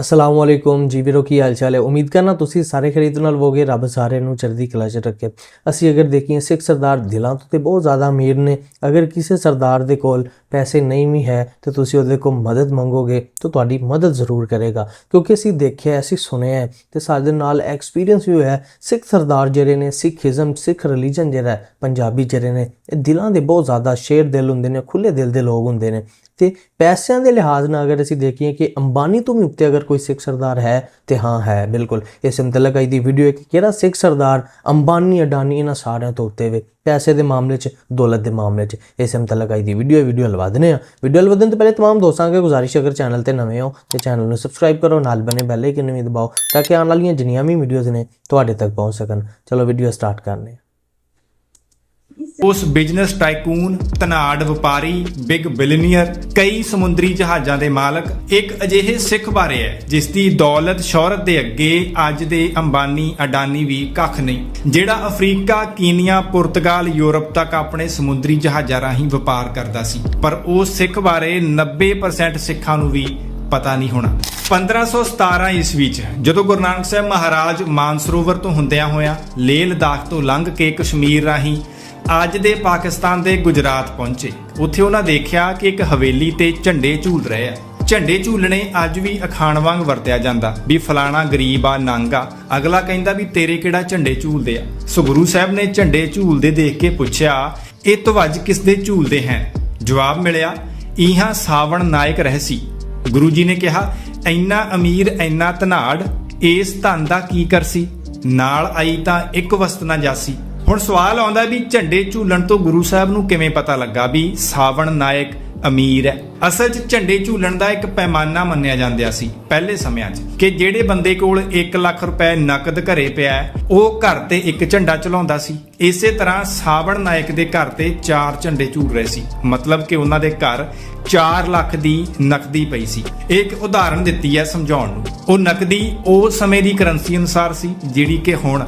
ਅਸਲਾਮ ਵਾਲੇਕੁਮ ਜੀ ਵੀਰੋ, ਕੀ ਹਾਲ ਚਾਲ ਹੈ? ਉਮੀਦ ਕਰਨਾ ਤੁਸੀਂ ਸਾਰੇ ਖਰੀਦ ਨਾਲ ਹੋਗੇ ਰੱਬ ਸਾਰਿਆਂ ਨੂੰ ਚੜ੍ਹਦੀ ਕਲਾ 'ਚ ਰੱਖੇ। ਅਸੀਂ ਅਗਰ ਦੇਖੀਏ, ਸਿੱਖ ਸਰਦਾਰ ਦਿਲਾਂ ਤੋਂ ਤੇ ਬਹੁਤ ਜ਼ਿਆਦਾ ਅਮੀਰ ਨੇ। ਅਗਰ ਕਿਸੇ ਸਰਦਾਰ ਦੇ ਕੋਲ ਪੈਸੇ ਨਹੀਂ ਵੀ ਹੈ, ਤੇ ਤੁਸੀਂ ਉਹਦੇ ਕੋਲ ਮਦਦ ਮੰਗੋਗੇ, ਤਾਂ ਤੁਹਾਡੀ ਮਦਦ ਜ਼ਰੂਰ ਕਰੇਗਾ। ਕਿਉਂਕਿ ਅਸੀਂ ਦੇਖਿਆ ਅਸੀਂ ਸੁਣਿਆ ਹੈ, ਤੇ ਸਾਡੇ ਨਾਲ ਐਕਸਪੀਰੀਅੰਸ ਵੀ ਹੋਇਆ ਸਿੱਖ ਸਰਦਾਰ ਜਿਹੜੇ ਨੇ, ਸਿੱਖੀਜ਼ਮ, ਸਿੱਖ ਰਿਲੀਜਨ ਜਿਹੜਾ ਪੰਜਾਬੀ ਜਿਹੜੇ ਨੇ, ਇਹ ਦਿਲਾਂ ਦੇ ਬਹੁਤ ਜ਼ਿਆਦਾ ਸ਼ੇਰ ਦਿਲ ਹੁੰਦੇ ਨੇ ਖੁੱਲੇ ਦਿਲ ਦੇ ਲੋਕ ਹੁੰਦੇ ਨੇ। ਤੇ ਪੈਸਿਆਂ ਦੇ ਲਿਹਾਜ਼ ਨਾਲ ਅਗਰ ਅਸੀਂ ਦੇਖੀਏ ਕਿ ਅੰਬਾਨੀ ਤੋਂ ਵੀ ਉੱਤੇ ਅਗਰ ਕੋਈ ਸਿੱਖ ਸਰਦਾਰ ਹੈ ਤੇ ਹਾਂ ਹੈ ਬਿਲਕੁਲ ਇਸ ਮੁਤਲਕ ਆਈ ਦੀ ਵੀਡੀਓ ਹੈ ਕਿ ਕਿਹੜਾ ਸਿੱਖ ਸਰਦਾਰ ਅੰਬਾਨੀ ਅਡਾਨੀ ਇਹਨਾਂ ਸਾਰਿਆਂ ਤੋਂ ਉੱਤੇ ਵੇ ਪੈਸੇ ਦੇ ਮਾਮਲੇ 'ਚ ਦੌਲਤ ਦੇ ਮਾਮਲੇ 'ਚ ਇਸ ਮੁਤਲਕ ਆਈ ਦੀ ਵੀਡੀਓ ਹੈ ਵੀਡੀਓ ਲਵਾ ਦਿੰਦੇ ਆ ਵੀਡੀਓ ਲਵਾਉਣ ਤੋਂ ਪਹਿਲੇ तमाम ਦੋਸਤਾਂ ਅੱਗੇ ਗੁਜ਼ਾਰਿਸ਼ ਹੈ, ਅਗਰ ਚੈਨਲ ਤੇ ਨਵੇਂ ਹੋ ਤੇ ਚੈਨਲ ਨੂੰ ਸਬਸਕ੍ਰਾਈਬ ਕਰੋ ਨਾਲ ਬਨੇ ਬੈਲ ਆਈਕਨ ਵੀ ਦਬਾਓ ਤਾਂ ਕਿ ਆਉਣ ਵਾਲੀਆਂ ਜਿੰਨੀਆਂ ਵੀ ਵੀਡੀਓਜ਼ ਨੇ ਤੁਹਾਡੇ ਤੱਕ ਪਹੁੰਚ ਸਕਣ ਚਲੋ ਵੀਡੀਓ ਸਟਾਰਟ ਕਰਨੇ ਆ ਉਸ ਬਿਜ਼ਨਸ ਟਾਈਕੂਨ ਧਨਾੜ ਵਪਾਰੀ ਬਿਗ ਬਿਲੀਨੀਅਰ ਕਈ ਸਮੁੰਦਰੀ ਜਹਾਜ਼ਾਂ ਦੇ ਮਾਲਕ, ਇੱਕ ਅਜਿਹੇ ਸਿੱਖ ਬਾਰੇ ਹੈ, ਜਿਸ ਦੀ ਦੌਲਤ ਸ਼ੌਹਰਤ ਦੇ ਅੱਗੇ ਅੱਜ ਦੇ ਅੰਬਾਨੀ ਅਡਾਨੀ ਵੀ ਕੱਖ ਨਹੀਂ, ਜਿਹੜਾ ਅਫਰੀਕਾ, ਕੀਨੀਆ, ਪੁਰਤਗਾਲ, ਯੂਰਪ ਤੱਕ ਆਪਣੇ ਸਮੁੰਦਰੀ ਜਹਾਜ਼ਾਂ ਰਾਹੀਂ ਵਪਾਰ ਕਰਦਾ ਸੀ। ਪਰ ਉਹ ਸਿੱਖ ਬਾਰੇ 90% ਸਿੱਖਾਂ ਨੂੰ ਵੀ ਪਤਾ ਨਹੀਂ ਹੋਣਾ। 1517 ਈਸਵੀ ਚ, ਜਦੋਂ ਗੁਰੂ ਨਾਨਕ ਸਾਹਿਬ ਮਹਾਰਾਜ ਮਾਨਸਰੋਵਰ ਤੋਂ ਹੁੰਦਿਆਂ ਹੋਇਆ ਲੇਹ ਲਦਾਖ ਤੋਂ ਲੰਘ ਕੇ ਕਸ਼ਮੀਰ ਰਾਹੀਂ ਅੱਜ ਦੇ ਪਾਕਿਸਤਾਨ ਦੇ ਗੁਜਰਾਤ ਪਹੁੰਚੇ। ਉੱਥੇ ਉਹਨਾਂ ਦੇਖਿਆ ਕਿ ਇੱਕ ਹਵੇਲੀ ਤੇ ਝੰਡੇ ਝੂਲ ਰਹੇ ਆ। ਝੰਡੇ ਝੂਲਣੇ ਅੱਜ ਵੀ ਅਖਾਣ ਵਾਂਗ ਵਰਤਿਆ ਜਾਂਦਾ। ਵੀ ਫਲਾਣਾ ਗਰੀਬ ਆ, ਨੰਗ ਆ। ਅਗਲਾ ਕਹਿੰਦਾ ਵੀ ਤੇਰੇ ਕਿਹੜਾ ਝੰਡੇ ਝੂਲਦੇ ਆ? ਸੋ ਗੁਰੂ ਸਾਹਿਬ ਨੇ ਝੰਡੇ ਝੂਲਦੇ ਦੇਖ ਕੇ ਪੁੱਛਿਆ, ਇਹ ਧਵਜ ਕਿਸ ਦੇ ਝੂਲਦੇ ਹੈ? ਜਵਾਬ ਮਿਲਿਆ ਇਹਾਂ ਸਾਵਣ ਨਾਇਕ ਰਹਿ ਸੀ ਗੁਰੂ ਜੀ ਨੇ ਕਿਹਾ ਇੰਨਾ ਅਮੀਰ ਇੰਨਾ ਧਨਾੜ, ਇਸ ਧਨ ਦਾ ਕੀ ਕਰਸੀ? ਨਾਲ ਆਈ ਤਾਂ ਇੱਕ ਵਸਤ ਨਾ ਜਾਸੀ। ਹੁਣ ਸਵਾਲ ਆਉਂਦਾ ਵੀ ਝੰਡੇ ਝੂਲਣ ਤੋਂ ਗੁਰੂ ਸਾਹਿਬ ਨੂੰ ਕਿਵੇਂ ਪਤਾ ਲੱਗਾ ਵੀ ਸਾਵਣ ਨਾਇਕ ਅਮੀਰ ਹੈ? ਅਸਲ 'ਚ ਝੰਡੇ ਝੂਲਣ ਦਾ ਇੱਕ ਪੈਮਾਨਾ ਮੰਨਿਆ ਜਾਂਦਾ ਸੀ ਪਹਿਲੇ ਸਮਿਆਂ 'ਚ ਕਿ ਜਿਹੜੇ ਬੰਦੇ ਕੋਲ 1 ਲੱਖ ਰੁਪਏ ਨਕਦ ਘਰੇ ਪਿਆ ਉਹ ਘਰ ਤੇ ਇੱਕ ਝੰਡਾ ਚਲਾਉਂਦਾ ਸੀ। ਇਸੇ ਤਰ੍ਹਾਂ ਸਾਵਣ ਨਾਇਕ ਦੇ ਘਰ ਤੇ ਚਾਰ ਝੰਡੇ ਝੂਲ ਰਹੇ ਸੀ। ਮਤਲਬ ਕਿ ਉਹਨਾਂ ਦੇ ਘਰ 4 ਲੱਖ ਦੀ ਨਕਦੀ ਪਈ ਸੀ। ਇਹ ਇੱਕ ਉਦਾਹਰਣ ਦਿੱਤੀ ਹੈ ਸਮਝਾਉਣ ਨੂੰ। ਉਹ ਨਕਦੀ ਉਹ ਸਮੇਂ ਦੀ ਕਰੰਸੀ ਅਨੁਸਾਰ ਸੀ, ਜਿਹੜੀ ਕਿ ਹੁਣ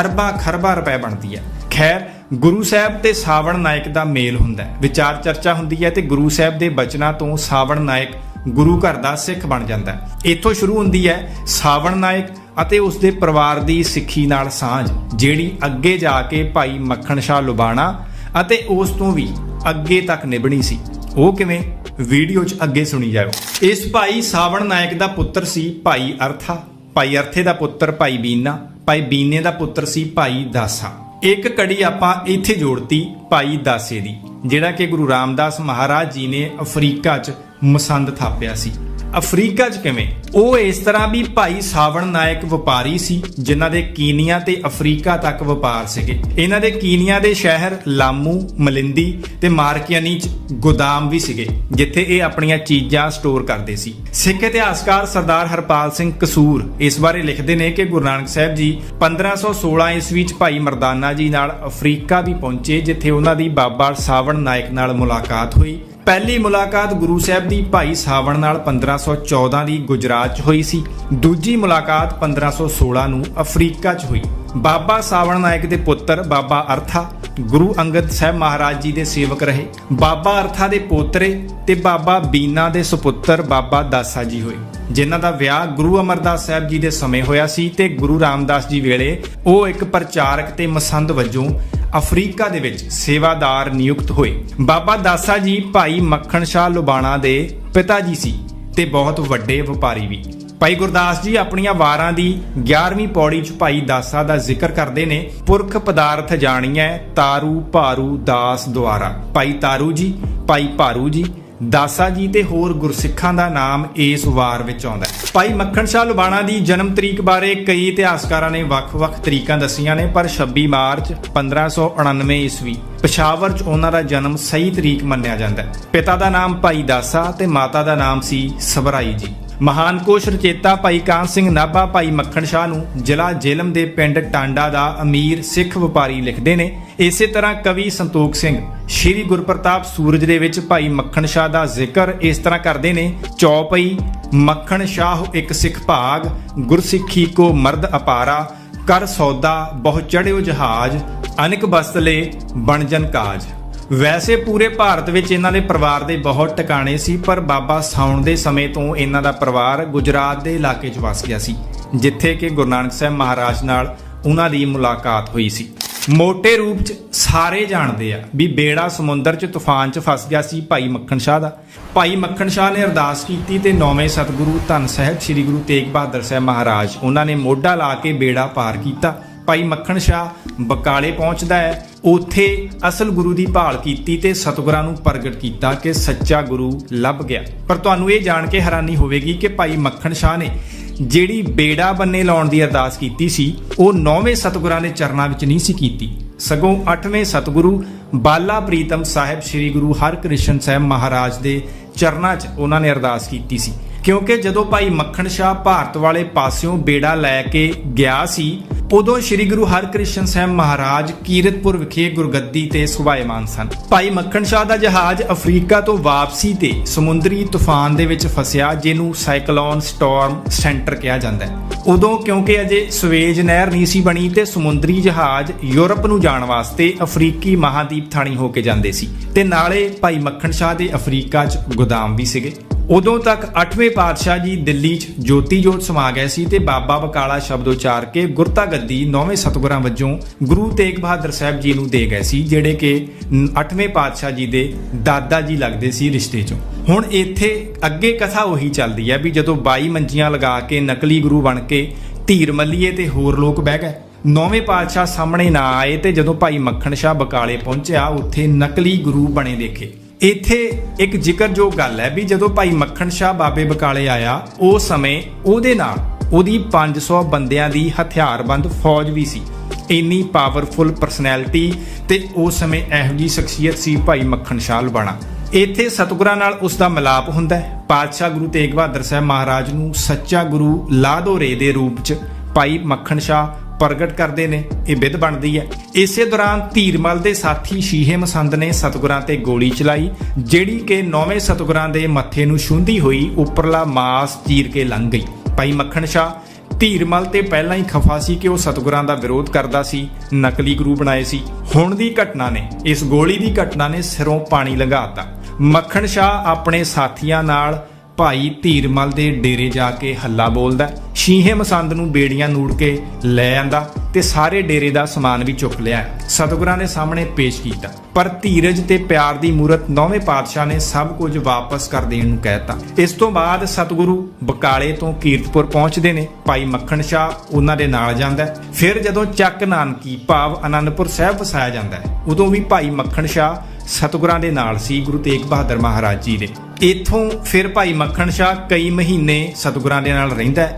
ਅਰਬਾਂ ਖਰਬਾਂ ਰੁਪਏ ਬਣਦੀ ਹੈ। ਖੈਰ, ਗੁਰੂ ਸਾਹਿਬ ਤੇ ਸਾਵਣ ਨਾਇਕ ਦਾ ਮੇਲ ਹੁੰਦਾ ਹੈ। ਵਿਚਾਰ ਚਰਚਾ ਹੁੰਦੀ ਹੈ ਤੇ ਗੁਰੂ ਸਾਹਿਬ ਦੇ ਬਚਨਾਂ ਤੋਂ ਸਾਵਣ ਨਾਇਕ ਗੁਰੂ ਘਰ ਦਾ ਸਿੱਖ ਬਣ ਜਾਂਦਾ ਹੈ। ਇੱਥੋਂ ਸ਼ੁਰੂ ਹੁੰਦੀ ਹੈ ਸਾਵਣ ਨਾਇਕ ਅਤੇ ਉਸ ਦੇ ਪਰਿਵਾਰ ਦੀ ਸਿੱਖੀ ਨਾਲ ਸਾਂਝ, ਜਿਹੜੀ ਅੱਗੇ ਜਾ ਕੇ ਭਾਈ ਮੱਖਣ ਸ਼ਾਹ ਲੁਬਾਣਾ ਅਤੇ ਉਸ ਤੋਂ ਵੀ ਅੱਗੇ ਤੱਕ ਨਿਭਣੀ ਸੀ। ਉਹ ਕਿਵੇਂ? ਵੀਡੀਓ 'ਚ ਅੱਗੇ ਸੁਣੀ ਜਾਓ ਇਸ ਭਾਈ ਸਾਵਣ ਨਾਇਕ ਦਾ ਪੁੱਤਰ ਸੀ ਭਾਈ ਅਰਥਾ। ਭਾਈ ਅਰਥੇ ਦਾ ਪੁੱਤਰ ਭਾਈ ਬੀਨਾ। ਭਾਈ ਬੀਨੇ ਦਾ ਪੁੱਤਰ ਸੀ ਭਾਈ ਦਾਸਾ। ਇੱਕ ਕੜੀ ਆਪਾਂ ਇੱਥੇ ਜੋੜਤੀ ਭਾਈ ਦਾਸੇ ਦੀ, ਜਿਹੜਾ ਕਿ ਗੁਰੂ ਰਾਮਦਾਸ ਮਹਾਰਾਜ ਜੀ ਨੇ ਅਫਰੀਕਾ 'ਚ ਮਸੰਦ ਥਾਪਿਆ ਸੀ। ਅਫਰੀਕਾ 'ਚ ਕਿਵੇਂ? ਉਹ ਇਸ ਤਰ੍ਹਾਂ ਵੀ ਭਾਈ ਸਾਵਣ ਨਾਇਕ ਵਪਾਰੀ ਸੀ, ਜਿਨ੍ਹਾਂ ਦੇ ਕੀਨੀਆ ਤੇ ਅਫਰੀਕਾ ਤੱਕ ਵਪਾਰ ਸੀਗੇ। ਇਹਨਾਂ ਦੇ ਕੀਨੀਆ ਦੇ ਸ਼ਹਿਰ ਲਾਮੂ, ਮਲਿੰਦੀ ਤੇ ਮਾਰਕੀਆਨੀ 'ਚ ਗੋਦਾਮ ਵੀ ਸੀਗੇ, ਜਿੱਥੇ ਇਹ ਆਪਣੀਆਂ ਚੀਜ਼ਾਂ ਸਟੋਰ ਕਰਦੇ ਸੀ। ਸਿੱਖ ਇਤਿਹਾਸਕਾਰ ਸਰਦਾਰ ਹਰਪਾਲ ਸਿੰਘ ਕਸੂਰ ਇਸ ਬਾਰੇ ਲਿਖਦੇ ਨੇ ਕਿ ਗੁਰੂ ਨਾਨਕ ਸਾਹਿਬ ਜੀ 1516 ਈਸਵੀ 'ਚ ਭਾਈ ਮਰਦਾਨਾ ਜੀ ਨਾਲ ਅਫਰੀਕਾ ਵੀ ਪਹੁੰਚੇ, ਜਿੱਥੇ ਉਹਨਾਂ ਦੀ ਬਾਬਾ ਸਾਵਣ ਨਾਇਕ ਨਾਲ ਮੁਲਾਕਾਤ ਹੋਈ। ਪਹਿਲੀ ਮੁਲਾਕਾਤ ਗੁਰੂ ਸਾਹਿਬ ਦੀ ਭਾਈ ਸਾਵਣ ਨਾਲ 1514 ਦੀ ਗੁਜਰਾਤ 'ਚ ਹੋਈ ਸੀ। ਦੂਜੀ ਮੁਲਾਕਾਤ 1516 ਨੂੰ ਅਫਰੀਕਾ 'ਚ ਹੋਈ। ਬਾਬਾ ਸਾਵਣ ਨਾਇਕ ਦੇ ਪੁੱਤਰ ਬਾਬਾ ਅਰਥਾ, ਗੁਰੂ ਅੰਗਦ ਸਾਹਿਬ ਮਹਾਰਾਜ ਜੀ ਦੇ ਸੇਵਕ ਰਹੇ। ਬਾਬਾ ਅਰਥਾ ਦੇ ਪੋਤਰੇ ਤੇ ਬਾਬਾ ਬੀਨਾ ਦੇ ਸੁਪੁੱਤਰ ਬਾਬਾ ਦਾਸਾ ਜੀ ਹੋਏ। ਜਿਨ੍ਹਾਂ ਦਾ ਵਿਆਹ ਗੁਰੂ ਅਮਰਦਾਸ ਸਾਹਿਬ ਜੀ ਦੇ ਸਮੇਂ ਹੋਇਆ ਸੀ ਤੇ ਗੁਰੂ ਰਾਮਦਾਸ ਜੀ ਵੇਲੇ ਉਹ ਇੱਕ ਪ੍ਰਚਾਰਕ ਤੇ ਮਸੰਦ ਵਜੋਂ ਅਫਰੀਕਾ ਦੇ ਵਿੱਚ ਸੇਵਾਦਾਰ ਨਿਯੁਕਤ ਹੋਏ। ਬਾਬਾ ਦਾਸਾ ਜੀ ਭਾਈ ਮੱਖਣ ਸ਼ਾਹ ਲੁਬਾਣਾ ਦੇ ਪਿਤਾ ਜੀ ਸੀ ਤੇ ਬਹੁਤ ਵੱਡੇ ਵਪਾਰੀ ਵੀ। ਭਾਈ ਗੁਰਦਾਸ ਜੀ ਆਪਣੀਆਂ ਵਾਰਾਂ ਦੀ 11ਵੀਂ ਪੌੜੀ 'ਚ ਭਾਈ ਦਾਸਾ ਦਾ ਜ਼ਿਕਰ ਕਰਦੇ ਨੇ। ਪੁਰਖ ਪਦਾਰਥ ਜਾਣੀਐ ਤਾਰੂ ਭਾਰੂ ਦਾਸ ਦੁਆਰਾ। ਭਾਈ ਤਾਰੂ ਜੀ, ਭਾਈ ਭਾਰੂ ਜੀ ਦਾਸਾ ਜੀ ਤੇ ਹੋਰ ਗੁਰਸਿੱਖਾਂ ਦਾ ਨਾਮ ਇਸ ਵਾਰ ਵਿੱਚ ਆਉਂਦਾ ਹੈ। ਭਾਈ ਮੱਖਣ ਸ਼ਾਹ ਲੁਬਾਣਾ ਦੀ ਜਨਮ ਤਰੀਕ ਬਾਰੇ ਕਈ ਇਤਿਹਾਸਕਾਰਾਂ ਨੇ ਵੱਖ-ਵੱਖ ਤਰੀਕਾਂ ਦੱਸੀਆਂ ਨੇ, ਪਰ 26 ਮਾਰਚ 1599 ਈਸਵੀ ਪਸ਼ਾਵਰ 'ਚ ਉਹਨਾਂ ਦਾ ਜਨਮ ਸਹੀ ਤਰੀਕ ਮੰਨਿਆ ਜਾਂਦਾ ਹੈ। ਪਿਤਾ ਦਾ ਨਾਮ ਭਾਈ ਦਾਸਾ ਤੇ ਮਾਤਾ ਦਾ ਨਾਮ ਸੀ ਸਬਰਾਈ ਜੀ। ਮਹਾਨ ਕੋਸ਼ ਰਚੇਤਾ ਭਾਈ ਕਾਨ ਸਿੰਘ ਨਾਭਾ, ਭਾਈ ਮੱਖਣ ਸ਼ਾਹ ਨੂੰ ਜ਼ਿਲ੍ਹਾ ਜੇਲਮ ਦੇ ਪਿੰਡ ਟਾਂਡਾ ਦਾ ਅਮੀਰ ਸਿੱਖ ਵਪਾਰੀ ਲਿਖਦੇ ਨੇ। ਇਸੇ ਤਰ੍ਹਾਂ ਕਵੀ ਸੰਤੋਖ ਸਿੰਘ ਸ਼੍ਰੀ ਗੁਰਪ੍ਰਤਾਪ ਸੂਰਜ ਦੇ ਵਿੱਚ ਭਾਈ ਮੱਖਣ ਸ਼ਾਹ ਦਾ ਜ਼ਿਕਰ ਇਸ ਤਰ੍ਹਾਂ ਕਰਦੇ ਨੇ, ਚੌਪਈ, ਮੱਖਣ ਸ਼ਾਹ ਇੱਕ ਸਿੱਖ ਭਾਗ, ਗੁਰਸਿੱਖੀ ਕੋ ਮਰਦ ਅਪਾਰਾ, ਕਰ ਸੌਦਾ, ਬਹੁ ਚੜਿਓ ਜਹਾਜ, ਅਨਿਕ ਬਸਤਲੇ ਬਣਜਨ ਕਾਜ। ਵੈਸੇ ਪੂਰੇ ਭਾਰਤ ਵਿੱਚ ਇਹਨਾਂ ਦੇ ਪਰਿਵਾਰ ਦੇ ਬਹੁਤ ਟਿਕਾਣੇ ਸੀ, ਪਰ ਬਾਬਾ ਸਾਉਣ ਦੇ ਸਮੇਂ ਤੋਂ ਇਹਨਾਂ ਦਾ ਪਰਿਵਾਰ ਗੁਜਰਾਤ ਦੇ ਇਲਾਕੇ 'ਚ ਵਸ ਗਿਆ ਸੀ, ਜਿੱਥੇ ਕਿ ਗੁਰੂ ਨਾਨਕ ਸਾਹਿਬ ਮਹਾਰਾਜ ਨਾਲ ਉਹਨਾਂ ਦੀ ਮੁਲਾਕਾਤ ਹੋਈ ਸੀ। ਮੋٹے ਰੂਪ 'ਚ ਸਾਰੇ ਜਾਣਦੇ ਆ ਵੀ ਬੇੜਾ ਸਮੁੰਦਰ 'ਚ ਤੂਫਾਨ 'ਚ ਫਸ ਗਿਆ ਸੀ ਭਾਈ ਮੱਖਣ ਸ਼ਾਹ ਦਾ। ਭਾਈ ਮੱਖਣ ਸ਼ਾਹ ਨੇ ਅਰਦਾਸ ਕੀਤੀ ਤੇ ਨੌਵੇਂ ਸਤਿਗੁਰੂ ਧੰਨ ਸਾਹਿਬ ਸ੍ਰੀ ਗੁਰੂ ਤੇਗ ਬਹਾਦਰ ਸਾਹਿਬ ਮਹਾਰਾਜ, ਉਹਨਾਂ ਨੇ ਮੋਢਾ ਲਾ ਕੇ ਬੇੜਾ ਪਾਰ ਕੀਤਾ। ਭਾਈ ਮੱਖਣ ਸ਼ਾਹ ਬਕਾਲੇ ਪਹੁੰਚਦਾ ਹੈ। ਉੱਥੇ ਅਸਲ ਗੁਰੂ ਦੀ ਭਾਲ ਕੀਤੀ ਤੇ ਸਤਿਗੁਰਾਂ ਨੂੰ ਪ੍ਰਗਟ ਕੀਤਾ ਕਿ ਸੱਚਾ ਗੁਰੂ ਲੱਭ ਗਿਆ। ਪਰ ਤੁਹਾਨੂੰ ਇਹ ਜਾਣ ਕੇ ਹੈਰਾਨੀ ਹੋਵੇਗੀ ਕਿ ਭਾਈ ਮੱਖਣ ਸ਼ਾਹ ਨੇ ਜਿਹੜੀ ਬੇੜਾ ਬੰਨੇ ਲਾਉਣ ਦੀ ਅਰਦਾਸ ਕੀਤੀ ਸੀ, ਉਹ ਨੌਵੇਂ ਸਤਿਗੁਰਾਂ ਦੇ ਚਰਨਾਂ ਵਿੱਚ ਨਹੀਂ ਸੀ ਕੀਤੀ। ਸਗੋਂ 8ਵੇਂ ਸਤਿਗੁਰੂ ਬਾਲਾ ਪ੍ਰੀਤਮ ਸਾਹਿਬ ਸ੍ਰੀ ਗੁਰੂ ਹਰਕ੍ਰਿਸ਼ਨ ਸਾਹਿਬ ਮਹਾਰਾਜ ਦੇ ਚਰਨਾਂ 'ਚ ਉਹਨਾਂ ਨੇ ਅਰਦਾਸ ਕੀਤੀ ਸੀ। ਕਿਉਂਕਿ ਜਦੋਂ ਭਾਈ ਮੱਖਣ ਸ਼ਾਹ ਭਾਰਤ ਵਾਲੇ ਪਾਸਿਓਂ ਬੇੜਾ ਲੈ ਕੇ ਗਿਆ ਸੀ, ਉਦੋਂ ਸ੍ਰੀ ਗੁਰੂ ਹਰਕ੍ਰਿਸ਼ਨ ਸਾਹਿਬ ਮਹਾਰਾਜ ਕੀਰਤਪੁਰ ਵਿਖੇ ਗੁਰਗੱਦੀ ਤੇ ਸੁਭਾਇਮਾਨ ਸਨ। ਭਾਈ ਮੱਖਣ ਸ਼ਾਹ ਦਾ ਜਹਾਜ਼ ਅਫਰੀਕਾ ਤੋਂ ਵਾਪਸੀ ਤੇ ਸਮੁੰਦਰੀ ਤੂਫਾਨ ਦੇ ਵਿੱਚ ਫਸਿਆ, ਜਿਹਨੂੰ ਸਾਈਕਲੋਨ ਸਟਾਰਮ ਸੈਂਟਰ ਕਿਹਾ ਜਾਂਦਾ ਹੈ। ਉਦੋਂ ਕਿਉਂਕਿ ਅਜੇ ਸਵੇਜ ਨਹਿਰ ਨਹੀਂ ਸੀ ਬਣੀ ਤੇ ਸਮੁੰਦਰੀ ਜਹਾਜ਼ ਯੂਰਪ ਨੂੰ ਜਾਣ ਵਾਸਤੇ ਅਫਰੀਕੀ ਮਹਾਦੀਪ ਥਾਣੀ ਹੋ ਕੇ ਜਾਂਦੇ ਸੀ। ਤੇ ਨਾਲੇ ਭਾਈ ਮੱਖਣ ਸ਼ਾਹ ਦੇ ਅਫਰੀਕਾ 'ਚ ਗੋਦਾਮ ਵੀ ਸੀਗੇ। ਉਦੋਂ ਤੱਕ 8ਵੇਂ ਪਾਤਸ਼ਾਹ ਜੀ ਦਿੱਲੀ 'ਚ ਜੋਤੀ ਜੋਤ ਸਮਾ ਗਏ ਸੀ ਤੇ ਬਾਬਾ ਬਕਾਲਾ ਸ਼ਬਦ ਉਚਾਰ ਕੇ ਗੁਰਤਾ ਗੱਦੀ 9ਵੇਂ ਸਤਿਗੁਰਾਂ ਵਜੋਂ ਗੁਰੂ ਤੇਗ ਬਹਾਦਰ ਸਾਹਿਬ ਜੀ ਨੂੰ ਦੇ ਗਏ ਸੀ, ਜਿਹੜੇ ਕਿ 8ਵੇਂ ਪਾਤਸ਼ਾਹ ਜੀ ਦੇ ਦਾਦਾ ਜੀ ਲੱਗਦੇ ਸੀ ਰਿਸ਼ਤੇ 'ਚੋਂ। ਹੁਣ ਇੱਥੇ ਅੱਗੇ ਕਥਾ ਉਹੀ ਚੱਲਦੀ ਹੈ ਵੀ ਜਦੋਂ 22 ਮੰਜੀਆਂ ਲਗਾ ਕੇ ਨਕਲੀ ਗੁਰੂ ਬਣ ਕੇ ਧੀਰ ਮੱਲੀਏ ਤੇ ਹੋਰ ਲੋਕ ਬਹਿ ਗਏ। ਨੌਵੇਂ ਪਾਤਸ਼ਾਹ ਸਾਹਮਣੇ ਨਾ ਆਏ ਤੇ ਜਦੋਂ ਭਾਈ ਮੱਖਣ ਸ਼ਾਹ ਬਕਾਲੇ ਪਹੁੰਚਿਆ, ਉੱਥੇ ਨਕਲੀ ਗੁਰੂ ਬਣੇ ਦੇਖੇ। ਇੱਥੇ ਇੱਕ ਜ਼ਿਕਰਯੋਗ ਗੱਲ ਹੈ ਵੀ ਜਦੋਂ ਭਾਈ ਮੱਖਣ ਸ਼ਾਹ ਬਾਬੇ ਬਕਾਲੇ ਆਇਆ ਉਸ ਸਮੇਂ ਉਹਦੇ ਨਾਲ ਉਹਦੀ 500 ਬੰਦਿਆਂ ਦੀ ਹਥਿਆਰਬੰਦ ਫੌਜ ਵੀ ਸੀ। ਇੰਨੀ ਪਾਵਰਫੁਲ ਪਰਸਨੈਲਿਟੀ ਤੇ ਉਸ ਸਮੇਂ ਇਹੋ ਜੀ ਸ਼ਖਸੀਅਤ ਸੀ ਭਾਈ ਮੱਖਣ ਸ਼ਾਹ ਲਬਾਣਾ ਇੱਥੇ ਸਤਿਗੁਰਾਂ ਨਾਲ ਉਸ ਦਾ ਮਿਲਾਪ ਹੁੰਦਾ ਹੈ। ਪਾਤਸ਼ਾਹ ਗੁਰੂ ਤੇਗ ਬਹਾਦਰ ਸਾਹਿਬ ਮਹਾਰਾਜ ਨੂੰ ਸੱਚਾ ਗੁਰੂ ਲਾਧੋਰੇ ਦੇ ਰੂਪ 'ਚ ਭਾਈ ਮੱਖਣ ਸ਼ਾਹ ਪ੍ਰਗਟ ਕਰਦੇ ਨੇ, ਇਹ ਵਿਧ ਬਣਦੀ ਹੈ। ਇਸੇ ਦੌਰਾਨ ਧੀਰਮਲ ਦੇ ਸਾਥੀ ਸ਼ੀਹੇ ਮਸੰਦ ਨੇ ਸਤਿਗੁਰਾਂ ਤੇ ਗੋਲੀ ਚਲਾਈ, ਜਿਹੜੀ ਕਿ ਨੌਵੇਂ ਸਤਿਗੁਰਾਂ ਦੇ ਮੱਥੇ ਨੂੰ ਛੂੰਦੀ ਹੋਈ ਉੱਪਰਲਾ ਮਾਸ ਚੀਰ ਕੇ ਲੰਘ ਗਈ। ਭਾਈ ਮੱਖਣ ਸ਼ਾਹ, ਧੀਰਮਲ ਤੇ ਪਹਿਲਾਂ ਹੀ ਖਫਾ ਸੀ ਕਿ ਉਹ ਸਤਿਗੁਰਾਂ ਦਾ ਵਿਰੋਧ ਕਰਦਾ ਸੀ, ਨਕਲੀ ਗੁਰੂ ਬਣਾਏ ਸੀ। ਹੁਣ ਦੀ ਘਟਨਾ ਨੇ, ਇਸ ਗੋਲੀ ਦੀ ਘਟਨਾ ਨੇ ਸਿਰੋਂ ਪਾਣੀ ਲੰਘਾਤਾ ਮੱਖਣ ਸ਼ਾਹ ਆਪਣੇ ਸਾਥੀਆਂ ਨਾਲ ਭਾਈ ਧੀਰਮਲ ਦੇ ਡੇਰੇ ਜਾ ਕੇ ਹੱਲਾ ਬੋਲਦਾ ਸ਼ੀਹੇ ਮਸੰਦ ਨੂੰ ਬੇੜੀਆਂ ਨੂੜ ਕੇ ਲੈ ਆਂਦਾ ਤੇ ਸਾਰੇ ਡੇਰੇ ਦਾ ਸਮਾਨ ਵੀ ਚੁੱਕ ਲਿਆ ਸਤਿਗੁਰਾਂ ਦੇ ਸਾਹਮਣੇ ਪੇਸ਼ ਕੀਤਾ। ਪਰ ਧੀਰਜ ਤੇ ਪਿਆਰ ਦੀ ਮੂਰਤ ਨੌਵੇਂ ਪਾਤਸ਼ਾਹ ਨੇ ਸਭ ਕੁਝ ਵਾਪਸ ਕਰ ਦੇਣ ਨੂੰ ਕਹਿਤਾ ਇਸ ਤੋਂ ਬਾਅਦ ਸਤਿਗੁਰੂ ਬਕਾਲੇ ਤੋਂ ਕੀਰਤਪੁਰ ਪਹੁੰਚਦੇ ਨੇ। ਭਾਈ ਮੱਖਣ ਸ਼ਾਹ ਉਹਨਾਂ ਦੇ ਨਾਲ ਜਾਂਦਾ ਫਿਰ ਜਦੋਂ ਚੱਕ ਨਾਨਕੀ ਭਾਵ ਅਨੰਦਪੁਰ ਸਾਹਿਬ ਵਸਾਇਆ ਜਾਂਦਾ ਹੈ, ਉਦੋਂ ਵੀ ਭਾਈ ਮੱਖਣ ਸ਼ਾਹ ਸਤਿਗੁਰਾਂ ਦੇ ਨਾਲ ਸੀ ਗੁਰੂ ਤੇਗ ਬਹਾਦਰ ਮਹਾਰਾਜ ਜੀ ਦੇ। ਇੱਥੋਂ ਫਿਰ ਭਾਈ ਮੱਖਣ ਸ਼ਾਹ ਕਈ ਮਹੀਨੇ ਸਤਿਗੁਰਾਂ ਦੇ ਨਾਲ ਰਹਿੰਦਾ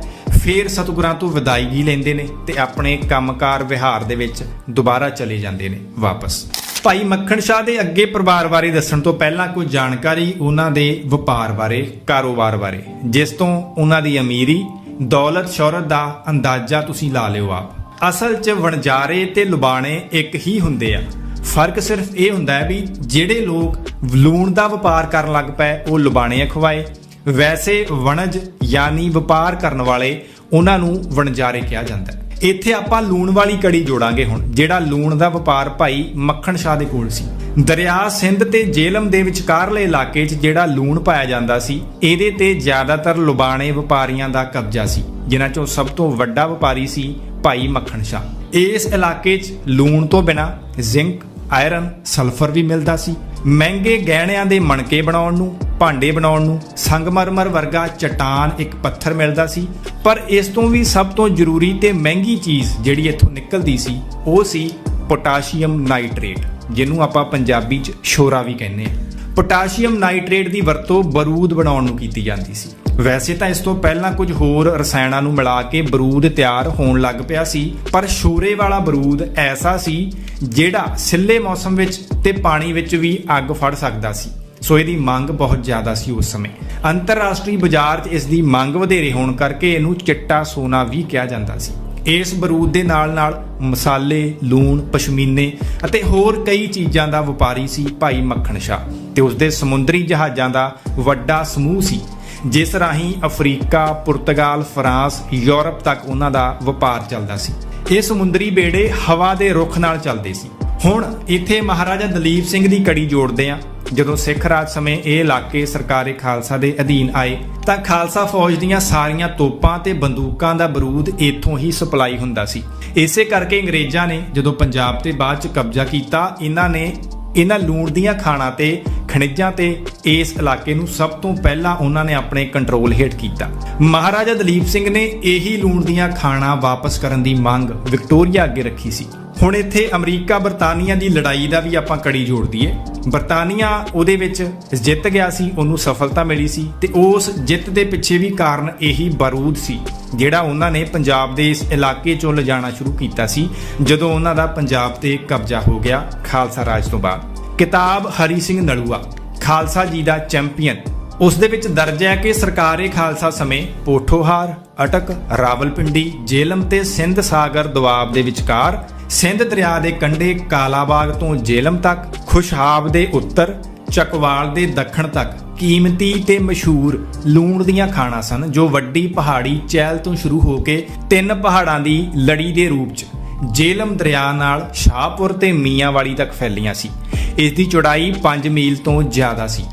ਫਿਰ ਸਤਿਗੁਰਾਂ ਤੋਂ ਵਿਦਾਇਗੀ ਲੈਂਦੇ ਨੇ ਤੇ ਆਪਣੇ ਕੰਮਕਾਰ ਵਿਹਾਰ ਦੇ ਵਿੱਚ ਦੁਬਾਰਾ ਚਲੇ ਜਾਂਦੇ ਨੇ ਵਾਪਸ। ਭਾਈ ਮੱਖਣ ਸ਼ਾਹ ਦੇ ਅੱਗੇ ਪਰਿਵਾਰ ਬਾਰੇ ਦੱਸਣ ਤੋਂ ਪਹਿਲਾਂ ਕੁਝ ਜਾਣਕਾਰੀ ਉਹਨਾਂ ਦੇ ਵਪਾਰ ਬਾਰੇ, ਕਾਰੋਬਾਰ ਬਾਰੇ, ਜਿਸ ਤੋਂ ਉਹਨਾਂ ਦੀ ਅਮੀਰੀ, ਦੌਲਤ ਸ਼ੌਹਰਤ ਦਾ ਅੰਦਾਜ਼ਾ ਤੁਸੀਂ ਲਾ ਲਿਓ ਆਪ। ਅਸਲ 'ਚ ਵਣਜਾਰੇ ਤੇ ਲੁਬਾਣੇ ਇੱਕ ਹੀ ਹੁੰਦੇ ਆ। ਫ਼ਰਕ ਸਿਰਫ ਇਹ ਹੁੰਦਾ ਹੈ ਵੀ ਜਿਹੜੇ ਲੋਕ ਲੂਣ ਦਾ ਵਪਾਰ ਕਰਨ ਲੱਗ ਪਏ, ਉਹ ਲੁਬਾਣੇ ਅਖਵਾਏ ਵੈਸੇ ਵਣਜ ਯਾਨੀ ਵਪਾਰ ਕਰਨ ਵਾਲੇ ਉਹਨਾਂ ਨੂੰ ਵਣਜਾਰੇ ਕਿਹਾ ਜਾਂਦਾ ਹੈ। ਇੱਥੇ ਆਪਾਂ ਲੂਣ ਵਾਲੀ ਕੜੀ ਜੋੜਾਂਗੇ ਹੁਣ, ਜਿਹੜਾ ਲੂਣ ਦਾ ਵਪਾਰ ਭਾਈ ਮੱਖਣ ਸ਼ਾਹ ਦੇ ਕੋਲ ਸੀ। ਦਰਿਆ ਸਿੰਧ ਤੇ ਜੇਲਮ ਦੇ ਵਿਚਕਾਰਲੇ ਇਲਾਕੇ 'ਚ ਜਿਹੜਾ ਲੂਣ ਪਾਇਆ ਜਾਂਦਾ ਸੀ, ਇਹਦੇ ਤੇ ਜ਼ਿਆਦਾਤਰ ਲੁਬਾਣੇ ਵਪਾਰੀਆਂ ਦਾ ਕਬਜ਼ਾ ਸੀ, ਜਿਨ੍ਹਾਂ 'ਚੋਂ ਸਭ ਤੋਂ ਵੱਡਾ ਵਪਾਰੀ ਸੀ ਭਾਈ ਮੱਖਣ ਸ਼ਾਹ। ਇਸ ਇਲਾਕੇ 'ਚ ਲੂਣ ਤੋਂ ਬਿਨਾ ਜ਼ਿੰਕ ਆਇਰਨ ਸਲਫਰ ਵੀ ਮਿਲਦਾ ਸੀ। ਮਹਿੰਗੇ ਗਹਿਣਿਆਂ ਦੇ ਮਣਕੇ ਬਣਾਉਣ ਨੂੰ, ਭਾਂਡੇ ਬਣਾਉਣ ਨੂੰ, ਸੰਗਮਰਮਰ ਵਰਗਾ ਚਟਾਨ ਇੱਕ ਪੱਥਰ ਮਿਲਦਾ ਸੀ। ਪਰ ਇਸ ਤੋਂ ਵੀ ਸਭ ਤੋਂ ਜ਼ਰੂਰੀ ਤੇ ਮਹਿੰਗੀ ਚੀਜ਼ ਜਿਹੜੀ ਇੱਥੋਂ ਨਿਕਲਦੀ ਸੀ, ਉਹ ਸੀ ਪੋਟਾਸ਼ੀਅਮ ਨਾਈਟ੍ਰੇਟ, ਜਿਹਨੂੰ ਆਪਾਂ ਪੰਜਾਬੀ 'ਚ ਸ਼ੋਰਾ ਵੀ ਕਹਿੰਦੇ ਆ ਪੋਟਾਸ਼ੀਅਮ ਨਾਈਟ੍ਰੇਟ ਦੀ ਵਰਤੋਂ ਬਰੂਦ ਬਣਾਉਣ ਨੂੰ ਕੀਤੀ ਜਾਂਦੀ ਸੀ। ਵੈਸੇ ਤਾਂ ਇਸ ਤੋਂ ਪਹਿਲਾਂ ਕੁਝ ਹੋਰ ਰਸਾਇਣਾਂ ਨੂੰ ਮਿਲਾ ਕੇ ਬਰੂਦ ਤਿਆਰ ਹੋਣ ਲੱਗ ਪਿਆ ਸੀ, ਪਰ ਸ਼ੋਰੇ ਵਾਲਾ ਬਰੂਦ ਐਸਾ ਸੀ ਜਿਹੜਾ ਸਿੱਲੇ ਮੌਸਮ ਵਿੱਚ ਤੇ ਪਾਣੀ ਵਿੱਚ ਵੀ ਅੱਗ ਫੜ ਸਕਦਾ ਸੀ। ਸੋ ਇਹਦੀ ਮੰਗ ਬਹੁਤ ਜ਼ਿਆਦਾ ਸੀ ਉਸ ਸਮੇਂ। ਅੰਤਰਰਾਸ਼ਟਰੀ ਬਾਜ਼ਾਰ 'ਚ ਇਸ ਦੀ ਮੰਗ ਵਧੇਰੇ ਹੋਣ ਕਰਕੇ ਇਹਨੂੰ ਚਿੱਟਾ ਸੋਨਾ ਵੀ ਕਿਹਾ ਜਾਂਦਾ ਸੀ। ਇਸ ਬਰੂਦ ਦੇ ਨਾਲ-ਨਾਲ ਮਸਾਲੇ, ਲੂਣ, ਪਸ਼ਮੀਨੇ ਅਤੇ ਹੋਰ ਕਈ ਚੀਜ਼ਾਂ ਦਾ ਵਪਾਰੀ ਸੀ ਭਾਈ ਮੱਖਣ ਸ਼ਾਹ। ਤੇ ਉਸ ਦੇ ਸਮੁੰਦਰੀ ਜਹਾਜ਼ਾਂ ਦਾ ਵੱਡਾ ਸਮੂਹ ਸੀ, ਜਿਸ ਰਾਹੀਂ ਅਫਰੀਕਾ, ਪੁਰਤਗਾਲ, ਫਰਾਂਸ, ਯੂਰਪ ਤੱਕ ਉਹਨਾਂ ਦਾ ਵਪਾਰ ਚੱਲਦਾ ਸੀ। ਇਹ ਸਮੁੰਦਰੀ ਬੇੜੇ ਹਵਾ ਦੇ ਰੁਖ ਨਾਲ ਚੱਲਦੇ ਸੀ। ਹੁਣ ਇੱਥੇ ਮਹਾਰਾਜਾ ਦਲੀਪ ਸਿੰਘ ਦੀ ਕੜੀ ਜੋੜਦੇ ਆ। ਜਦੋਂ ਸਿੱਖ ਰਾਜ ਸਮੇਂ ਇਹ ਇਲਾਕੇ ਸਰਕਾਰੀ ਖਾਲਸਾ ਦੇ ਅਧੀਨ ਆਏ, ਤਾਂ ਖਾਲਸਾ ਫੌਜ ਦੀਆਂ ਸਾਰੀਆਂ ਤੋਪਾਂ ਤੇ ਬੰਦੂਕਾਂ ਦਾ ਬਰੂਦ ਇੱਥੋਂ ਹੀ ਸਪਲਾਈ ਹੁੰਦਾ ਸੀ। ਇਸੇ ਕਰਕੇ ਅੰਗਰੇਜ਼ਾਂ ਨੇ ਜਦੋਂ ਪੰਜਾਬ ਤੇ ਬਾਅਦ ਚ ਕਬਜ਼ਾ ਕੀਤਾ, ਇਹਨਾਂ ਨੇ ਇਹਨਾਂ ਲੂਣ ਦੀਆਂ ਖਾਣਾ ਤੇ ਖਣਿਜਾਂ ਤੇ ਇਸ ਇਲਾਕੇ ਨੂੰ ਸਭ ਤੋਂ ਪਹਿਲਾਂ ਉਹਨਾਂ ਨੇ ਆਪਣੇ ਕੰਟਰੋਲ ਹੇਠ ਕੀਤਾ। ਮਹਾਰਾਜਾ ਦਲੀਪ ਸਿੰਘ ਨੇ ਇਹੀ ਲੂਣ ਦੀਆਂ ਖਾਣਾ ਵਾਪਸ ਕਰਨ ਦੀ ਮੰਗ ਵਿਕਟੋਰੀਆ ਅੱਗੇ ਰੱਖੀ ਸੀ। ਹੁਣ ਇੱਥੇ ਅਮਰੀਕਾ ਬਰਤਾਨੀਆ ਦੀ ਲੜਾਈ ਦਾ ਵੀ ਆਪਾਂ ਕੜੀ ਜੋੜ ਦਈਏ। ਬਰਤਾਨੀਆ ਉਹਦੇ ਵਿੱਚ ਜਿੱਤ ਗਿਆ ਸੀ, ਉਹਨੂੰ ਸਫਲਤਾ ਮਿਲੀ ਸੀ ਤੇ ਉਸ ਜਿੱਤ ਦੇ ਪਿੱਛੇ ਵੀ ਕਾਰਨ ਇਹੀ ਬਾਰੂਦ ਸੀ, ਜਿਹੜਾ ਉਹਨਾਂ ਨੇ ਪੰਜਾਬ ਦੇ ਇਸ ਇਲਾਕੇ ਚੋਂ ਲਿਜਾਣਾ ਸ਼ੁਰੂ ਕੀਤਾ ਸੀ, ਜਦੋਂ ਉਹਨਾਂ ਦਾ ਪੰਜਾਬ ਤੇ ਕਬਜ਼ਾ ਹੋ ਗਿਆ ਖਾਲਸਾ ਰਾਜ ਤੋਂ ਬਾਅਦ। ਕਿਤਾਬ ਹਰੀ ਸਿੰਘ ਨਲੂਆ ਖਾਲਸਾ ਜੀ ਦਾ ਚੈਂਪੀਅਨ। ਉਸ ਦੇ ਵਿੱਚ ਦਰਜ ਹੈ ਕਿ ਸਰਕਾਰੇ ਖਾਲਸਾ ਸਮੇਂ ਪੋਠੋਹਾਰ, ਅਟਕ, ਰਾਵਲਪਿੰਡੀ, ਜੇਲਮ ਤੇ ਸਿੰਧ ਸਾਗਰ ਦੁਆਬ ਦੇ ਵਿਚਕਾਰ ਸਿੰਧ ਦਰਿਆ ਦੇ ਕੰਢੇ ਕਾਲਾਬਾਗ ਤੋਂ ਜੇਲਮ ਤੱਕ ਖੁਸ਼ਹਾਬ ਦੇ ਉੱਤਰ, ਚਕਵਾਲ ਦੇ ਦੱਖਣ ਤੱਕ ਕੀਮਤੀ ਤੇ ਮਸ਼ਹੂਰ ਲੂਣ ਦੀਆਂ ਖਾਣਾ ਸਨ, ਜੋ ਵੱਡੀ ਪਹਾੜੀ ਚਹਿਲ ਤੋਂ ਸ਼ੁਰੂ ਹੋ ਕੇ ਤਿੰਨ ਪਹਾੜਾਂ ਦੀ ਲੜੀ ਦੇ ਰੂਪ 'ਚ ਜੇਲਮ ਦਰਿਆ ਨਾਲ ਸ਼ਾਹਪੁਰ ਤੇ ਮੀਆਂਵਾਲੀ ਤੱਕ ਫੈਲੀਆਂ ਸੀ। ਇਸ ਦੀ ਚੌੜਾਈ 5 ਮੀਲ ਤੋਂ ਜ਼ਿਆਦਾ ਸੀ।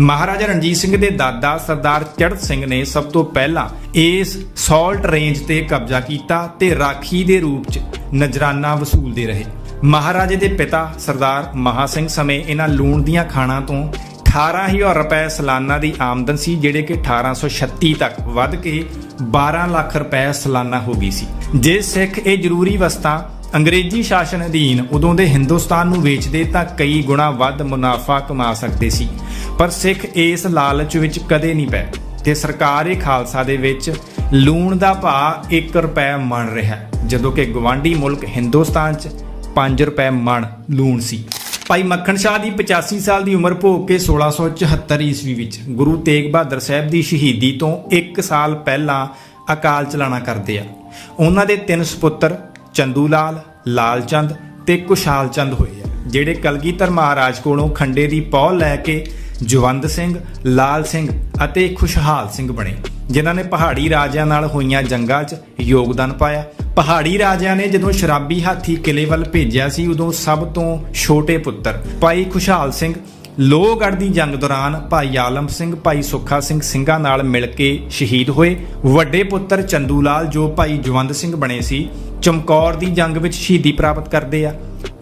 ਮਹਾਰਾਜਾ ਰਣਜੀਤ ਸਿੰਘ ਦੇ ਦਾਦਾ ਸਰਦਾਰ ਚੜ੍ਹਤ ਸਿੰਘ ਨੇ ਸਭ ਤੋਂ ਪਹਿਲਾਂ ਇਸ ਸਾਲਟ ਰੇਂਜ ਤੇ ਕਬਜ਼ਾ ਕੀਤਾ ਤੇ ਰਾਖੀ ਦੇ ਰੂਪ 'ਚ ਨਜਰਾਨਾ ਵਸੂਲਦੇ ਰਹੇ। ਮਹਾਰਾਜੇ ਦੇ ਪਿਤਾ ਸਰਦਾਰ ਮਹਾ ਸਿੰਘ ਸਮੇਂ ਇਹਨਾਂ ਲੂਣ ਦੀਆਂ ਖਾਣਾਂ ਤੋਂ 18000 ਰੁਪਏ ਸਾਲਾਨਾ ਦੀ ਆਮਦਨ ਸੀ, ਜਿਹੜੇ ਕਿ 1836 ਤੱਕ ਵੱਧ ਕੇ 12 ਲੱਖ ਰੁਪਏ ਸਾਲਾਨਾ ਹੋ ਗਈ ਸੀ। ਜੇ ਸਿੱਖ ਇਹ ਜ਼ਰੂਰੀ ਵਸਤਾਂ ਅੰਗਰੇਜ਼ੀ ਸ਼ਾਸਨ ਅਧੀਨ ਉਦੋਂ ਦੇ ਹਿੰਦੁਸਤਾਨ ਨੂੰ ਵੇਚਦੇ ਤਾਂ ਕਈ ਗੁਣਾ ਵੱਧ ਮੁਨਾਫਾ ਕਮਾ ਸਕਦੇ ਸੀ, ਪਰ ਸਿੱਖ ਇਸ ਲਾਲਚ ਵਿੱਚ ਕਦੇ ਨਹੀਂ ਪਏ ਤੇ ਸਰਕਾਰ ਇਹ ਖਾਲਸਾ ਦੇ ਵਿੱਚ ਲੂਣ ਦਾ ਭਾਅ 1 ਰੁਪਏ ਮਣ ਰਿਹਾ ਜਦੋਂ ਕਿ ਗਵਾਂਢੀ ਮੁਲਕ ਹਿੰਦੁਸਤਾਨ 'ਚ 5 ਰੁਪਏ ਮਣ ਲੂਣ ਸੀ। ਭਾਈ ਮੱਖਣ ਸ਼ਾਹ ਦੀ 85 ਸਾਲ ਦੀ ਉਮਰ ਭੋਗ ਕੇ 1674 ਈਸਵੀ ਵਿੱਚ ਗੁਰੂ ਤੇਗ ਬਹਾਦਰ ਸਾਹਿਬ ਦੀ ਸ਼ਹੀਦੀ ਤੋਂ 1 ਸਾਲ ਪਹਿਲਾਂ ਅਕਾਲ ਚਲਾਣਾ ਕਰਦੇ ਆ। ਉਹਨਾਂ ਦੇ ਤਿੰਨ ਸੁਪੁੱਤਰ ਚੰਦੂ ਲਾਲ ਲਾਲ ਚੰਦ ਤੇ ਕੁਸ਼ਾਲ ਚੰਦ ਹੋਏ ਆ, ਜਿਹੜੇ ਕਲਗੀਧਰ ਮਹਾਰਾਜ ਕੋਲੋਂ ਖੰਡੇ ਦੀ ਪੌਲ ਲੈ ਕੇ ਜਵੰਦ ਸਿੰਘ, ਲਾਲ ਸਿੰਘ ਅਤੇ ਖੁਸ਼ਹਾਲ ਸਿੰਘ ਬਣੇ, ਜਿਨ੍ਹਾਂ ਨੇ ਪਹਾੜੀ ਰਾਜਿਆਂ ਨਾਲ ਹੋਈਆਂ ਜੰਗਾਂ 'ਚ ਯੋਗਦਾਨ ਪਾਇਆ। ਪਹਾੜੀ ਰਾਜਿਆਂ ਨੇ ਜਦੋਂ ਸ਼ਰਾਬੀ ਹਾਥੀ ਕਿਲੇ ਵੱਲ ਭੇਜਿਆ ਸੀ, ਉਦੋਂ ਸਭ ਤੋਂ ਛੋਟੇ ਪੁੱਤਰ ਭਾਈ ਖੁਸ਼ਹਾਲ ਸਿੰਘ, ਲੋਹਗੜ੍ਹ ਦੀ ਜੰਗ ਦੌਰਾਨ ਭਾਈ ਆਲਮ ਸਿੰਘ, ਭਾਈ ਸੁੱਖਾ ਸਿੰਘ ਸਿੰਘਾਂ ਨਾਲ ਮਿਲ ਕੇ ਸ਼ਹੀਦ ਹੋਏ। ਵੱਡੇ ਪੁੱਤਰ ਚੰਦੂ ਲਾਲ ਜੋ ਭਾਈ ਜਵੰਦ ਸਿੰਘ ਬਣੇ ਸੀ ਚਮਕੌਰ ਦੀ ਜੰਗ ਵਿੱਚ ਸ਼ਹੀਦੀ ਪ੍ਰਾਪਤ ਕਰਦੇ ਆ।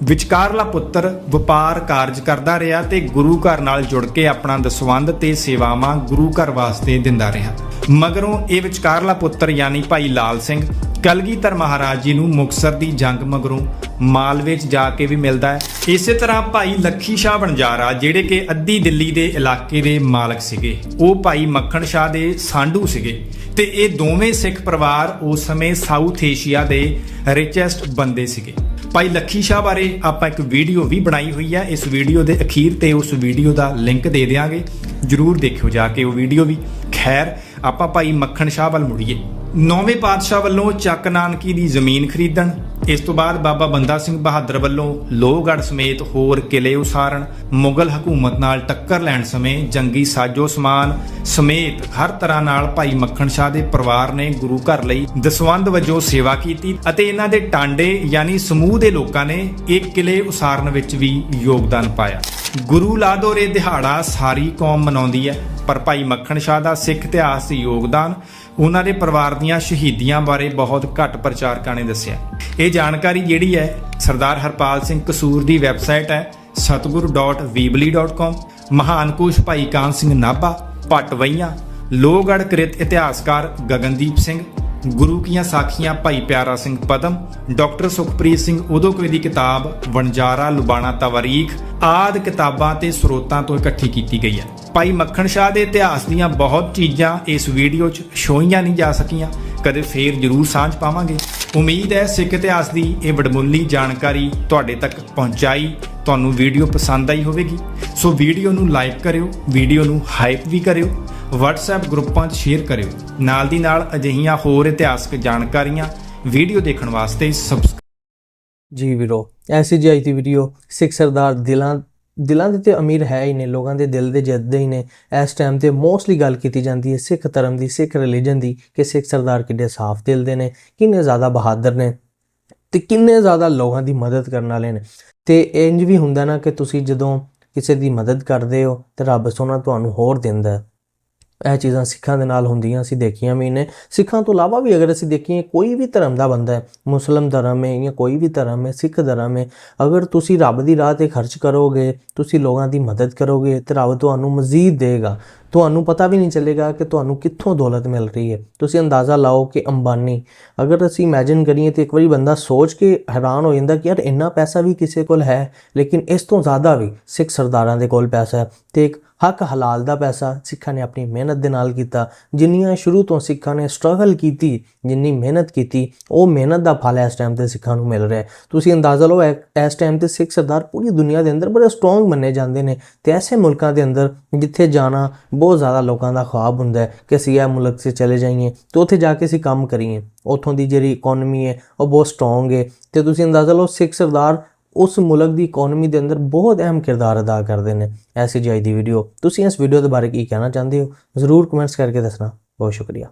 ਵਿਚਕਾਰਲਾ ਪੁੱਤਰ ਵਪਾਰ ਕਾਰਜ ਕਰਦਾ ਰਿਹਾ ਤੇ ਗੁਰੂ ਘਰ ਨਾਲ ਜੁੜ ਕੇ ਆਪਣਾ ਦਸਵੰਧ ਤੇ ਸੇਵਾਵਾਂ ਗੁਰੂ ਘਰ ਵਾਸਤੇ ਦਿੰਦਾ ਰਿਹਾ। ਮਗਰੋਂ ਇਹ ਵਿਚਕਾਰਲਾ ਪੁੱਤਰ ਯਾਨੀ ਭਾਈ ਲਾਲ ਸਿੰਘ ਕਲਗੀਧਰ ਮਹਾਰਾਜ ਜੀ ਨੂੰ ਮੁਕਸਰ ਦੀ ਜੰਗ ਮਗਰੋਂ ਮਾਲਵੇ 'ਚ ਜਾ ਕੇ ਵੀ ਮਿਲਦਾ ਹੈ। ਇਸੇ ਤਰ੍ਹਾਂ ਭਾਈ ਲੱਖੀ ਸ਼ਾਹ ਬਣਜਾਰਾ ਜਿਹੜੇ ਕਿ ਅੱਧੀ ਦਿੱਲੀ ਦੇ ਇਲਾਕੇ ਦੇ ਮਾਲਕ ਸੀਗੇ, ਉਹ ਭਾਈ ਮੱਖਣ ਸ਼ਾਹ ਦੇ ਸਾਂਢੂ ਸੀਗੇ ਤੇ ਇਹ ਦੋਵੇਂ ਸਿੱਖ ਪਰਿਵਾਰ ਉਸ ਸਮੇਂ ਸਾਊਥ ਏਸ਼ੀਆ ਦੇ ਰਿਚੈਸਟ ਬੰਦੇ ਸੀਗੇ। ਭਾਈ ਲੱਖੀ ਸ਼ਾਹ ਬਾਰੇ ਆਪਾਂ ਇੱਕ ਵੀਡੀਓ ਵੀ ਬਣਾਈ ਹੋਈ ਹੈ ਇਸ ਵੀਡੀਓ ਦੇ ਅਖੀਰ ਤੇ ਉਸ ਵੀਡੀਓ ਦਾ ਲਿੰਕ ਦੇ ਦੇਵਾਂਗੇ ਜਰੂਰ ਦੇਖਿਓ ਜਾ ਕੇ ਉਹ ਵੀਡੀਓ ਵੀ। ਖੈਰ, ਆਪਾਂ ਭਾਈ ਮੱਖਣ ਸ਼ਾਹ ਵੱਲ ਮੁੜੀਏ। ਨੌਵੇਂ ਪਾਤਸ਼ਾਹ ਵੱਲੋਂ ਚੱਕ ਨਾਨਕੀ ਦੀ ਜ਼ਮੀਨ ਖਰੀਦਣ ਇਸ ਤੋਂ ਬਾਅਦ ਬਾਬਾ ਬੰਦਾ ਸਿੰਘ ਬਹਾਦਰ ਵੱਲੋਂ ਲੋਹਗੜ੍ਹ ਸਮੇਤ ਹੋਰ ਕਿਲੇ ਉਸਾਰਨ ਮੁਗਲ ਹਕੂਮਤ ਨਾਲ ਟੱਕਰ ਲੈਣ ਸਮੇਂ ਜੰਗੀ ਸਾਜੋ ਸਮਾਨ ਸਮੇਤ ਹਰ ਤਰ੍ਹਾਂ ਨਾਲ ਭਾਈ ਮੱਖਣ ਸ਼ਾਹ ਦੇ ਪਰਿਵਾਰ ਨੇ ਗੁਰੂ ਘਰ ਲਈ ਦਸਵੰਧ ਵਜੋਂ ਸੇਵਾ ਕੀਤੀ ਅਤੇ ਇਹਨਾਂ ਦੇ ਟਾਂਡੇ ਯਾਨੀ ਸਮੂਹ ਦੇ ਲੋਕਾਂ ਨੇ ਇਹ ਕਿਲੇ ਉਸਾਰਨ ਵਿੱਚ ਵੀ ਯੋਗਦਾਨ ਪਾਇਆ। ਗੁਰੂ ਲਾਦੋਰੇ ਦਿਹਾੜਾ ਸਾਰੀ ਕੌਮ ਮਨਾਉਂਦੀ ਹੈ, ਪਰ ਭਾਈ ਮੱਖਣ ਸ਼ਾਹ ਦਾ ਸਿੱਖ ਇਤਿਹਾਸ ਯੋਗਦਾਨ ਉਹਨਾਂ ਦੇ ਪਰਿਵਾਰ ਦੀਆਂ ਸ਼ਹੀਦੀਆਂ ਬਾਰੇ ਬਹੁਤ ਘੱਟ ਪ੍ਰਚਾਰਕਾਂ ਨੇ ਦੱਸਿਆ। ਇਹ ਜਾਣਕਾਰੀ ਜਿਹੜੀ ਹੈ, ਸਰਦਾਰ ਹਰਪਾਲ ਸਿੰਘ ਕਸੂਰ ਦੀ ਵੈਬਸਾਈਟ ਹੈ satguru.weebly.com ਮਹਾਨ ਕੋਸ਼ ਭਾਈ ਕਾਨ ਸਿੰਘ ਨਾਭਾ ਪਟਵਈਆਂ ਲੋਹਗੜ੍ਹ ਕ੍ਰਿਤ ਇਤਿਹਾਸਕਾਰ ਗਗਨਦੀਪ ਸਿੰਘ, ਗੁਰੂ ਕੀਆਂ ਸਾਖੀਆਂ ਭਾਈ ਪਿਆਰਾ ਸਿੰਘ ਪਦਮ, ਡਾਕਟਰ ਸੁਖਪ੍ਰੀਤ ਸਿੰਘ ਉਦੋਕਵੇ ਦੀ ਕਿਤਾਬ ਵਣਜਾਰਾ ਲੁਬਾਣਾ ਤਵਾਰੀਖ ਆਦ ਕਿਤਾਬਾਂ ਤੇ ਸਰੋਤਾਂ ਤੋਂ ਇਕੱਠੀ ਕੀਤੀ ਗਈ ਹੈ। ਭਾਈ ਮੱਖਣ ਸ਼ਾਹ ਦੇ ਇਤਿਹਾਸ ਦੀਆਂ ਬਹੁਤ ਚੀਜ਼ਾਂ ਇਸ ਵੀਡੀਓ 'ਚ ਛੋਈਆਂ ਨਹੀਂ ਜਾ ਸਕੀਆਂ। ਕਦੇ ਫੇਰ ਜ਼ਰੂਰ ਸਾਂਝ ਪਾਵਾਂਗੇ। ਉਮੀਦ ਹੈ ਸਿੱਖ ਇਤਿਹਾਸ ਦੀ ਇਹ ਵਡਮੁੱਲੀ ਜਾਣਕਾਰੀ ਤੁਹਾਡੇ ਤੱਕ ਪਹੁੰਚਾਈ, ਤੁਹਾਨੂੰ ਵੀਡੀਓ ਪਸੰਦ ਆਈ ਹੋਵੇਗੀ। ਸੋ ਵੀਡੀਓ ਨੂੰ ਲਾਈਕ ਕਰਿਓ, ਵੀਡੀਓ ਨੂੰ ਹਾਈਪ ਵੀ ਕਰਿਓ, WhatsApp ਗਰੁੱਪਾਂ 'ਚ ਸ਼ੇਅਰ ਕਰਿਓ। ਨਾਲ ਦੀ ਨਾਲ ਅਜਿਹੀਆਂ ਹੋਰ ਇਤਿਹਾਸਕ ਜਾਣਕਾਰੀਆਂ ਵੀਡੀਓ ਦੇਖਣ ਵਾਸਤੇ ਸਬਸਕ੍ਰਾਈਬ ਜੀ ਵੀਰੋ ਐਸੀ ਜੀ ਆਈ ਦੀ ਵੀਡੀਓ ਸਿੱਖ ਸਰਦਾਰ ਦਿਲਾਂ ਦਿਲਾਂ ਦੇ ਤੇ ਅਮੀਰ ਹੈ ਹੀ ਨੇ, ਲੋਕਾਂ ਦੇ ਦਿਲ ਦੇ ਜਿੱਤਦੇ ਹੀ ਨੇ। ਇਸ ਟਾਈਮ ਤੇ ਮੋਸਟਲੀ ਗੱਲ ਕੀਤੀ ਜਾਂਦੀ ਹੈ ਸਿੱਖ ਧਰਮ ਦੀ, ਸਿੱਖ ਰਿਲੀਜਨ ਦੀ ਕਿ ਸਿੱਖ ਸਰਦਾਰ ਕਿੱਡੇ ਸਾਫ਼ ਦਿਲ ਦੇ ਨੇ, ਕਿੰਨੇ ਜ਼ਿਆਦਾ ਬਹਾਦਰ ਨੇ ਤੇ ਕਿੰਨੇ ਜ਼ਿਆਦਾ ਲੋਕਾਂ ਦੀ ਮਦਦ ਕਰਨ ਵਾਲੇ ਨੇ। ਤੇ ਇੰਜ ਵੀ ਹੁੰਦਾ ਨਾ ਕਿ ਤੁਸੀਂ ਜਦੋਂ ਕਿਸੇ ਦੀ ਮਦਦ ਕਰਦੇ ਹੋ ਤੇ ਰੱਬ ਸੋਨਾ ਤੁਹਾਨੂੰ ਹੋਰ ਦਿੰਦਾ ਇਹ ਚੀਜ਼ਾਂ ਸਿੱਖਾਂ ਦੇ ਨਾਲ ਹੁੰਦੀਆਂ, ਅਸੀਂ ਦੇਖੀਆਂ ਵੀ ਨੇ। ਸਿੱਖਾਂ ਤੋਂ ਇਲਾਵਾ ਵੀ ਅਗਰ ਅਸੀਂ ਦੇਖੀਏ, ਕੋਈ ਵੀ ਧਰਮ ਦਾ ਬੰਦਾ ਹੈ, ਮੁਸਲਮ ਧਰਮ ਹੈ ਜਾਂ ਕੋਈ ਵੀ ਧਰਮ ਹੈ, ਸਿੱਖ ਧਰਮ ਹੈ, ਅਗਰ ਤੁਸੀਂ ਰੱਬ ਦੀ ਰਾਹ ਤੇ ਖਰਚ ਕਰੋਗੇ, ਤੁਸੀਂ ਲੋਕਾਂ ਦੀ ਮਦਦ ਕਰੋਗੇ ਤੇ ਰੱਬ ਤੁਹਾਨੂੰ ਮਜ਼ੀਦ ਦੇਗਾ। ਤੁਹਾਨੂੰ ਪਤਾ ਵੀ ਨਹੀਂ ਚੱਲੇਗਾ ਕਿ ਤੁਹਾਨੂੰ ਕਿੱਥੋਂ ਦੌਲਤ ਮਿਲ ਰਹੀ ਹੈ। ਤੁਸੀਂ ਅੰਦਾਜ਼ਾ ਲਾਓ ਕਿ ਅੰਬਾਨੀ, ਅਗਰ ਅਸੀਂ ਇਮੇਜਿਨ ਕਰੀਏ ਤੇ ਇੱਕ ਵਾਰੀ ਬੰਦਾ ਸੋਚ ਕੇ ਹੈਰਾਨ ਹੋ ਜਾਂਦਾ ਕਿ ਯਾਰ ਇੰਨਾ ਪੈਸਾ ਵੀ ਕਿਸੇ ਕੋਲ ਹੈ, ਲੇਕਿਨ ਇਸ ਤੋਂ ਜ਼ਿਆਦਾ ਵੀ ਸਿੱਖ ਸਰਦਾਰਾਂ ਦੇ ਕੋਲ ਪੈਸਾ ਹੈ ਤੇ ਇੱਕ ਹੱਕ ਹਲਾਲ ਦਾ ਪੈਸਾ ਸਿੱਖਾਂ ਨੇ ਆਪਣੀ ਮਿਹਨਤ ਦੇ ਨਾਲ ਕੀਤਾ। ਜਿੰਨੀਆਂ ਸ਼ੁਰੂ ਤੋਂ ਸਿੱਖਾਂ ਨੇ ਸਟਰਗਲ ਕੀਤੀ, ਜਿੰਨੀ ਮਿਹਨਤ ਕੀਤੀ, ਉਹ ਮਿਹਨਤ ਦਾ ਫਲ ਇਸ ਟਾਈਮ ਤੇ ਸਿੱਖਾਂ ਨੂੰ ਮਿਲ ਰਿਹਾ ਹੈ। ਤੁਸੀਂ ਅੰਦਾਜ਼ਾ ਲਓ, ਇਹ- ਇਸ ਟਾਈਮ ਤੇ ਸਿੱਖ ਸਰਦਾਰ ਪੂਰੀ ਦੁਨੀਆ ਦੇ ਅੰਦਰ ਬੜੇ ਸਟਰੋਂਗ ਮੰਨੇ ਜਾਂਦੇ ਨੇ ਤੇ ਐਸੇ ਮੁਲਕਾਂ ਦੇ ਅੰਦਰ ਜਿੱਥੇ ਜਾਣਾ ਬਹੁਤ ਜ਼ਿਆਦਾ ਲੋਕਾਂ ਦਾ ਖੁਆਬ ਹੁੰਦਾ ਹੈ ਕਿ ਅਸੀਂ ਇਹ ਮੁਲਕ 'ਚ ਚਲੇ ਜਾਈਏ ਤੇ ਉੱਥੇ ਜਾ ਕੇ ਅਸੀਂ ਕੰਮ ਕਰੀਏ। ਉੱਥੋਂ ਦੀ ਜਿਹੜੀ ਇਕਨੋਮੀ ਹੈ, ਉਹ ਬਹੁਤ ਸਟਰੋਂਗ ਹੈ। ਤੇ ਤੁਸੀਂ ਅੰਦਾਜ਼ਾ ਲਓ, ਸਿੱਖ ਸਰਦਾਰ ਉਸ ਮੁਲਕ ਦੀ ਇਕਨੋਮੀ ਦੇ ਅੰਦਰ ਬਹੁਤ ਅਹਿਮ ਕਿਰਦਾਰ ਅਦਾ ਕਰਦੇ ਨੇ ਐਸੀ ਦੀ ਵੀਡੀਓ ਤੁਸੀਂ ਇਸ ਵੀਡੀਓ ਦੇ ਬਾਰੇ ਕੀ ਕਹਿਣਾ ਚਾਹੁੰਦੇ ਹੋ? ਜ਼ਰੂਰ ਕਮੈਂਟਸ ਕਰਕੇ ਦੱਸਣਾ। ਬਹੁਤ ਸ਼ੁਕਰੀਆ।